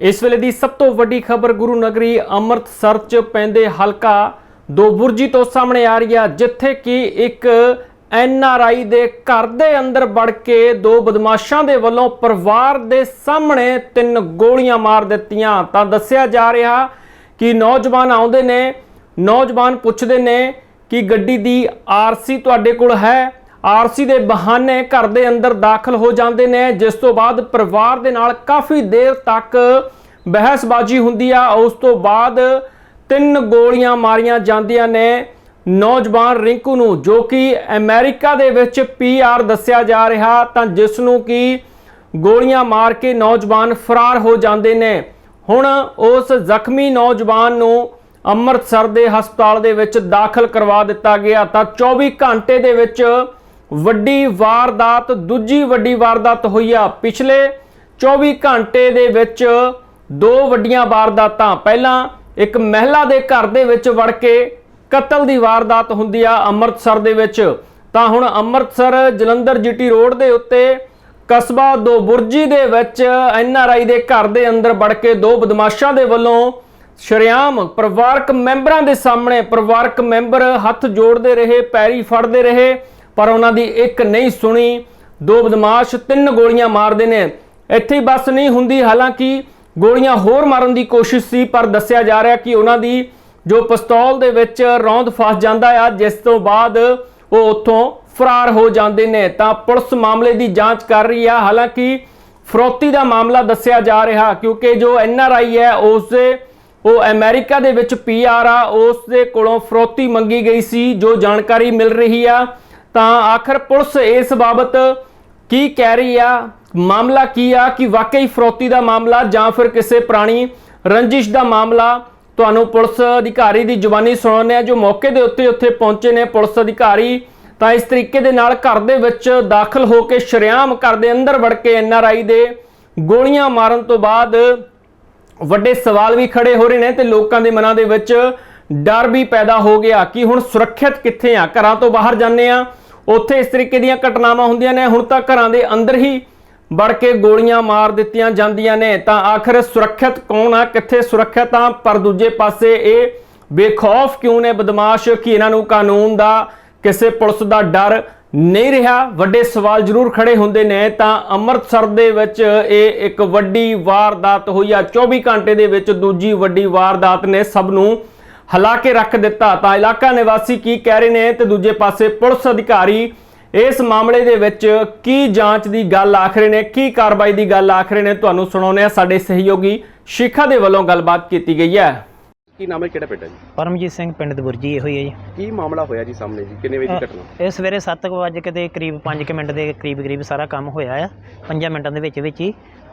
ਇਸ ਵੇਲੇ ਦੀ ਸਭ ਤੋਂ ਵੱਡੀ ਖਬਰ ਗੁਰੂ ਨਗਰੀ ਅੰਮ੍ਰਿਤਸਰ ਚ ਪੈਂਦੇ ਹਲਕਾ ਦੋ ਬੁਰਜੀ ਤੋਂ ਸਾਹਮਣੇ ਆ ਰਹੀ ਆ, ਜਿੱਥੇ ਕਿ ਇੱਕ ਐਨ ਆਰ ਆਈ ਦੇ ਘਰ ਦੇ ਅੰਦਰ ਵੜ ਕੇ ਦੋ ਬਦਮਾਸ਼ਾਂ ਦੇ ਵੱਲੋਂ ਪਰਿਵਾਰ ਦੇ ਸਾਹਮਣੇ ਤਿੰਨ ਗੋਲੀਆਂ ਮਾਰ ਦਿੱਤੀਆਂ। ਤਾਂ ਦੱਸਿਆ ਜਾ ਰਿਹਾ ਕਿ ਨੌਜਵਾਨ ਆਉਂਦੇ ਨੇ, ਨੌਜਵਾਨ ਪੁੱਛਦੇ ਨੇ ਕਿ ਗੱਡੀ ਦੀ ਆਰਸੀ ਤੁਹਾਡੇ ਕੋਲ ਹੈ? ਆਰਸੀ ਦੇ ਬਹਾਨੇ ਘਰ ਦੇ ਅੰਦਰ ਦਾਖਲ ਹੋ ਜਾਂਦੇ ਨੇ, ਜਿਸ ਤੋਂ ਬਾਅਦ ਪਰਿਵਾਰ ਦੇ ਨਾਲ ਕਾਫੀ ਦੇਰ ਤੱਕ ਬਹਿਸਬਾਜ਼ੀ ਹੁੰਦੀ ਆ। ਉਸ ਤੋਂ ਬਾਅਦ ਤਿੰਨ ਗੋਲੀਆਂ ਮਾਰੀਆਂ ਜਾਂਦੀਆਂ ਨੇ ਨੌਜਵਾਨ ਰਿੰਕੂ ਨੂੰ, ਜੋ ਕਿ ਅਮਰੀਕਾ ਦੇ ਵਿੱਚ ਪੀਆਰ ਦੱਸਿਆ ਜਾ ਰਿਹਾ, ਤਾਂ ਜਿਸ ਨੂੰ ਕਿ ਗੋਲੀਆਂ ਮਾਰ ਕੇ ਨੌਜਵਾਨ ਫਰਾਰ ਹੋ ਜਾਂਦੇ ਨੇ। ਹੁਣ ਉਸ ਜ਼ਖਮੀ ਨੌਜਵਾਨ ਨੂੰ ਅੰਮ੍ਰਿਤਸਰ ਦੇ ਹਸਪਤਾਲ ਦੇ ਵਿੱਚ ਦਾਖਲ ਕਰਵਾ ਦਿੱਤਾ ਗਿਆ, ਤਾਂ 24 ਘੰਟੇ ਦੇ ਵਿੱਚ ਵੱਡੀ ਵਾਰਦਾਤ, ਦੂਜੀ ਵੱਡੀ ਵਾਰਦਾਤ ਹੋਈ ਆ। ਪਿਛਲੇ 24 ਘੰਟੇ ਦੇ ਵਿੱਚ ਦੋ ਵੱਡੀਆਂ ਵਾਰਦਾਤਾਂ। ਪਹਿਲਾਂ ਇੱਕ ਮਹਿਲਾ ਦੇ ਘਰ ਦੇ ਵਿੱਚ ਵੜ ਕੇ ਕਤਲ ਦੀ ਵਾਰਦਾਤ ਹੁੰਦੀ ਆ ਅੰਮ੍ਰਿਤਸਰ ਦੇ ਵਿੱਚ। ਤਾਂ ਹੁਣ ਅੰਮ੍ਰਿਤਸਰ ਜਲੰਧਰ ਜੀਟੀ ਰੋਡ ਦੇ ਉੱਤੇ ਕਸਬਾ ਦੋ ਬੁਰਜੀ ਦੇ ਵਿੱਚ ਐਨ ਆਰ ਆਈ ਦੇ ਘਰ ਦੇ ਅੰਦਰ ਵੜ ਕੇ ਦੋ ਬਦਮਾਸ਼ਾਂ ਦੇ ਵੱਲੋਂ ਸ਼ਰੇਆਮ ਪਰਿਵਾਰਕ ਮੈਂਬਰਾਂ ਦੇ ਸਾਹਮਣੇ ਪਰਿਵਾਰਕ ਮੈਂਬਰ ਹੱਥ ਜੋੜਦੇ ਰਹੇ, ਪੈਰੀ ਫੜਦੇ ਰਹੇ। ਪਰ ਉਹਨਾਂ ਦੀ ਇੱਕ ਨਹੀਂ ਸੁਣੀ। ਦੋ ਬਦਮਾਸ਼ ਤਿੰਨ ਗੋਲੀਆਂ ਮਾਰਦੇ ਨੇ। ਇੱਥੇ ਹੀ ਬਸ ਨਹੀਂ ਹੁੰਦੀ। ਹਾਲਾਂਕਿ ਗੋਲੀਆਂ ਹੋਰ ਮਾਰਨ ਦੀ ਕੋਸ਼ਿਸ਼ ਸੀ, ਪਰ ਦੱਸਿਆ ਜਾ ਰਿਹਾ ਕਿ ਉਹਨਾਂ ਦੀ ਜੋ ਪਿਸਤੌਲ ਦੇ ਵਿੱਚ ਰੌਂਦ ਫਸ ਜਾਂਦਾ ਆ, ਜਿਸ ਤੋਂ ਬਾਅਦ ਉਹ ਉੱਥੋਂ ਫਰਾਰ ਹੋ ਜਾਂਦੇ ਨੇ। ਤਾਂ ਪੁਲਿਸ ਮਾਮਲੇ ਦੀ ਜਾਂਚ ਕਰ ਰਹੀ ਆ। ਹਾਲਾਂਕਿ ਫਰੋਤੀ ਦਾ ਮਾਮਲਾ ਦੱਸਿਆ ਜਾ ਰਿਹਾ, ਕਿਉਂਕਿ ਜੋ ਐਨ ਆਰ ਆਈ ਹੈ ਉਸ ਦੇ ਉਹ ਅਮਰੀਕਾ ਦੇ ਵਿੱਚ ਪੀਆਰ ਆ ਉਸ ਦੇ ਕੋਲੋਂ ਫਰੋਤੀ ਮੰਗੀ ਗਈ ਸੀ, ਜੋ ਜਾਣਕਾਰੀ ਮਿਲ ਰਹੀ ਆ। ਤਾਂ ਆਖਰ ਪੁਲਿਸ ਇਸ ਬਾਬਤ ਕੀ ਕਹਿ ਰਹੀ ਆ? ਮਾਮਲਾ ਕੀ ਆ? ਕਿ ਵਾਕਈ ਫਰੋਤੀ ਦਾ ਮਾਮਲਾ ਜਾਂ ਫਿਰ ਕਿਸੇ ਪੁਰਾਣੀ ਰੰਜਿਸ਼ ਦਾ ਮਾਮਲਾ? ਤੁਹਾਨੂੰ ਪੁਲਿਸ ਅਧਿਕਾਰੀ ਦੀ ਜ਼ੁਬਾਨੀ ਸੁਣਾਉਂਦੇ ਆ, ਜੋ ਮੌਕੇ ਦੇ ਉੱਤੇ ਉੱਥੇ ਪਹੁੰਚੇ ਨੇ ਪੁਲਿਸ ਅਧਿਕਾਰੀ। ਤਾਂ ਇਸ ਤਰੀਕੇ ਦੇ ਨਾਲ ਘਰ ਦੇ ਵਿੱਚ ਦਾਖਲ ਹੋ ਕੇ ਸ਼ਰੇਆਮ ਘਰ ਦੇ ਅੰਦਰ ਵੜ ਕੇ ਐੱਨ ਆਰ ਆਈ ਦੇ ਗੋਲੀਆਂ ਮਾਰਨ ਤੋਂ ਬਾਅਦ ਵੱਡੇ ਸਵਾਲ ਵੀ ਖੜੇ ਹੋ ਰਹੇ ਨੇ ਤੇ ਲੋਕਾਂ ਦੇ ਮਨਾਂ ਦੇ ਵਿੱਚ ਡਰ ਵੀ ਪੈਦਾ ਹੋ ਗਿਆ। ਕਿ ਹੁਣ ਸੁਰੱਖਿਅਤ ਕਿੱਥੇ ਆ? ਘਰਾਂ ਤੋਂ ਬਾਹਰ ਜਾਂਦੇ ਆ। ਉੱਥੇ ਇਸ ਤਰੀਕੇ ਦੀਆਂ ਘਟਨਾਵਾਂ ਹੁੰਦੀਆਂ ਨੇ। ਹੁਣ ਤਾਂ ਘਰਾਂ ਦੇ ਅੰਦਰ ਹੀ ਵੜ ਕੇ ਗੋਲੀਆਂ ਮਾਰ ਦਿੱਤੀਆਂ ਜਾਂਦੀਆਂ ਨੇ। ਤਾਂ ਆਖਰ ਸੁਰੱਖਿਅਤ ਕੌਣ ਆ? ਕਿੱਥੇ ਸੁਰੱਖਿਅਤ ਆ? ਪਰ ਦੂਜੇ ਪਾਸੇ ਇਹ ਬੇਖੌਫ ਕਿਉਂ ਨੇ ਬਦਮਾਸ਼ ਕਿ ਇਹਨਾਂ ਨੂੰ ਕਾਨੂੰਨ ਦਾ ਕਿਸੇ ਪੁਲਿਸ ਦਾ ਡਰ ਨਹੀਂ ਰਿਹਾ? ਵੱਡੇ ਸਵਾਲ ਜ਼ਰੂਰ ਖੜੇ ਹੁੰਦੇ ਨੇ। ਤਾਂ ਅੰਮ੍ਰਿਤਸਰ ਦੇ ਵਿੱਚ ਇਹ ਇੱਕ ਵੱਡੀ ਵਾਰਦਾਤ ਹੋਈ ਆ। 24 ਘੰਟੇ ਦੇ ਵਿੱਚ ਦੂਜੀ ਵੱਡੀ ਵਾਰਦਾਤ ਨੇ ਸਭ ਨੂੰ ਹਿਲਾ ਕੇ ਰੱਖ ਦਿੱਤਾ। ਤਾਂ ਇਲਾਕਾ ਨਿਵਾਸੀ ਕੀ ਕਹਿ ਰਹੇ ਨੇ ਤੇ ਦੂਜੇ ਪਾਸੇ ਪੁਲਿਸ ਅਧਿਕਾਰੀ ਇਸ ਮਾਮਲੇ ਦੇ ਵਿੱਚ ਕੀ ਜਾਂਚ ਦੀ ਗੱਲ ਆਖ ਰਹੇ ਨੇ ਕੀ ਕਾਰਵਾਈ ਦੀ ਗੱਲ ਆਖ ਰਹੇ ਨੇ ਤੁਹਾਨੂੰ ਸੁਣਾਉਂਦੇ ਆ ਸਾਡੇ ਸਹਿਯੋਗੀ ਸ਼ਿਖਾ ਦੇ ਵੱਲੋਂ ਗੱਲਬਾਤ ਕੀਤੀ ਗਈ ਹੈ। ਕੀ ਨਾਮ ਹੈ ਕਿਹੜਾ ਪਿੰਡ ਹੈ ਜੀ? ਪਰਮਜੀਤ ਸਿੰਘ ਪਿੰਡ ਦਬੁਰਜੀ ਇਹੋ ਹੀ ਹੈ ਜੀ। ਕੀ ਮਾਮਲਾ ਹੋਇਆ ਜੀ ਸਾਹਮਣੇ ਜੀ? ਕਿੰਨੇ ਵਜੇ ਦੀ ਘਟਨਾ? ਇਹ ਸਵੇਰੇ 7 ਵਜੇ ਕਿਤੇ ਕਰੀਬ 5 ਮਿੰਟ ਦੇ ਕਰੀਬ ਕਰੀਬ ਸਾਰਾ ਕੰਮ ਹੋਇਆ ਆ। 5 ਮਿੰਟਾਂ ਦੇ ਵਿੱਚ ਵਿੱਚ ਹੀ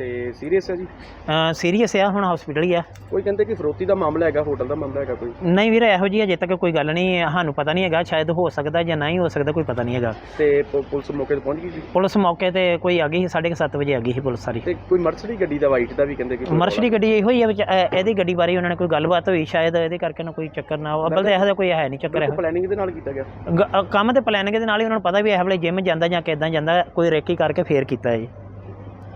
ਤੇ ਸੀਰੀਅਸ ਹੈ ਜੀ? ਸੀਰੀਅਸ ਆ ਹੁਣ ਹਸਪੀਟਲ ਹੀ ਆ। ਕੋਈ ਕਹਿੰਦੇ ਕਿ ਫਰੋਤੀ ਦਾ ਮਾਮਲਾ ਹੈਗਾ ਹੋਟਲ ਦਾ ਮਾਮਲਾ ਹੈਗਾ ਕੋਈ? ਨਹੀਂ ਵੀਰ ਇਹੋ ਜਿਹੀ ਅਜੇ ਤੱਕ ਕੋਈ ਗੱਲ ਨਹੀਂ ਸਾਨੂੰ ਪਤਾ ਨਹੀਂ ਹੈਗਾ ਸ਼ਾਇਦ ਹੋ ਸਕਦਾ ਜਾਂ ਨਹੀਂ ਹੋ ਸਕਦਾ ਕੋਈ ਪਤਾ ਨਹੀਂ ਹੈਗਾ। ਤੇ ਪ- ਪੁਲਿਸ ਮੌਕੇ ਤੇ ਪਹੁੰਚ ਗਈ ਜੀ ਪੁਲਿਸ ਮੌਕੇ ਤੇ ਕੋਈ ਆ ਗਈ ਸੀ 7:30 ਵਜੇ ਆ ਗਈ ਸੀ ਪੁਲਿਸ ਸਾਰੀ। ਤੇ ਕੋਈ ਮਰਸਡੀ ਗੱਡੀ ਦਾ ਵਾਈਟ ਦਾ ਵੀ ਕਹਿੰਦੇ ਕਿ ਕੋਈ ਗੱਡੀ ਇਹੋ ਹੀ ਆ ਵਿੱਚ ਇਹਦੀ ਗੱਡੀ ਬਾਰੇ ਉਹਨਾਂ ਨੇ ਕੋਈ ਗੱਲਬਾਤ ਹੋਈ ਸ਼ਾਇਦ ਇਹਦੇ ਕਰਕੇ ਨਾ ਕੋਈ ਚੱਕਰ ਨਾ ਹੋ ਅੱਬਲ ਤਾਂ ਇਹੋ ਜਿਹਾ ਕੋਈ ਹੈ ਨਹੀਂ ਚੱਕਰ ਇਹੋ। ਪਲੈਨਿੰਗ ਦੇ ਨਾਲ ਕੀਤਾ ਗਿਆ। ਗ- ਅ, ਕੰਮ ਤੇ ਪਲਾਨਿੰਗ ਦੇ ਨਾਲ ਹੀ ਉਹਨਾਂ ਨੂੰ ਪਤਾ ਵੀ ਇਹ ਵੇਲੇ ਜਿਮ ਜਾਂਦਾ ਜਾਂ ਕਿਦਾਂ ਜਾਂਦਾ ਕੋਈ ਰੇਕੀ ਕਰਕੇ ਫੇਰ ਕੀਤਾ ਹੈ ਜੀ ਹੂੰ